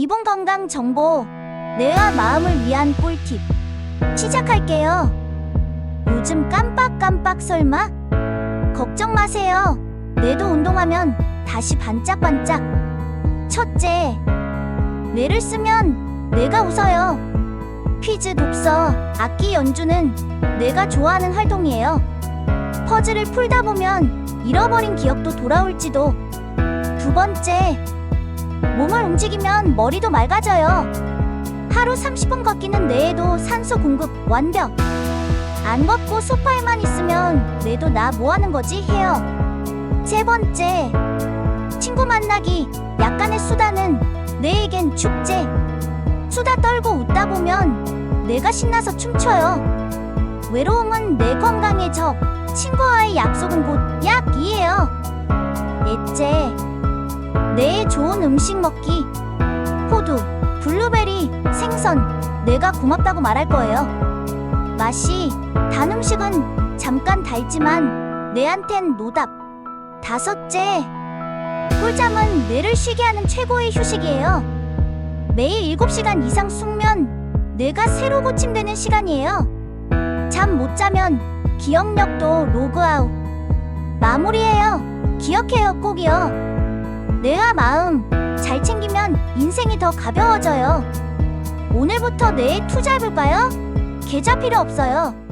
이번 건강 정보 뇌와 마음을 위한 꿀팁 시작할게요. 요즘 깜빡깜빡 설마? 걱정 마세요. 뇌도 운동하면 다시 반짝반짝. 첫째, 뇌를 쓰면 뇌가 웃어요. 퀴즈 독서, 악기 연주는 뇌가 좋아하는 활동이에요. 퍼즐을 풀다 보면 잃어버린 기억도 돌아올지도. 두 번째, 몸을 움직이면 머리도 맑아져요. 하루 30분 걷기는 뇌에도 산소 공급 완벽. 안 걷고 소파에만 있으면 뇌도 나 뭐 하는 거지 해요. 세 번째, 친구 만나기 약간의 수다는 뇌에겐 축제. 수다 떨고 웃다 보면 뇌가 신나서 춤춰요. 외로움은 뇌 건강의 적, 친구와의 약속은 곧 약이에요. 넷째, 뇌에 좋은 음식 먹기. 호두, 블루베리, 생선, 뇌가 고맙다고 말할 거예요. 맛이 단 음식은 잠깐 달지만 뇌한텐 노답. 다섯째, 꿀잠은 뇌를 쉬게 하는 최고의 휴식이에요. 매일 7시간 이상 숙면, 뇌가 새로 고침되는 시간이에요. 잠 못 자면 기억력도 로그아웃. 마무리해요. 기억해요, 꼭이요. 마음 잘 챙기면 인생이 더 가벼워져요. 오늘부터 뇌에 투자해볼까요? 계좌 필요 없어요.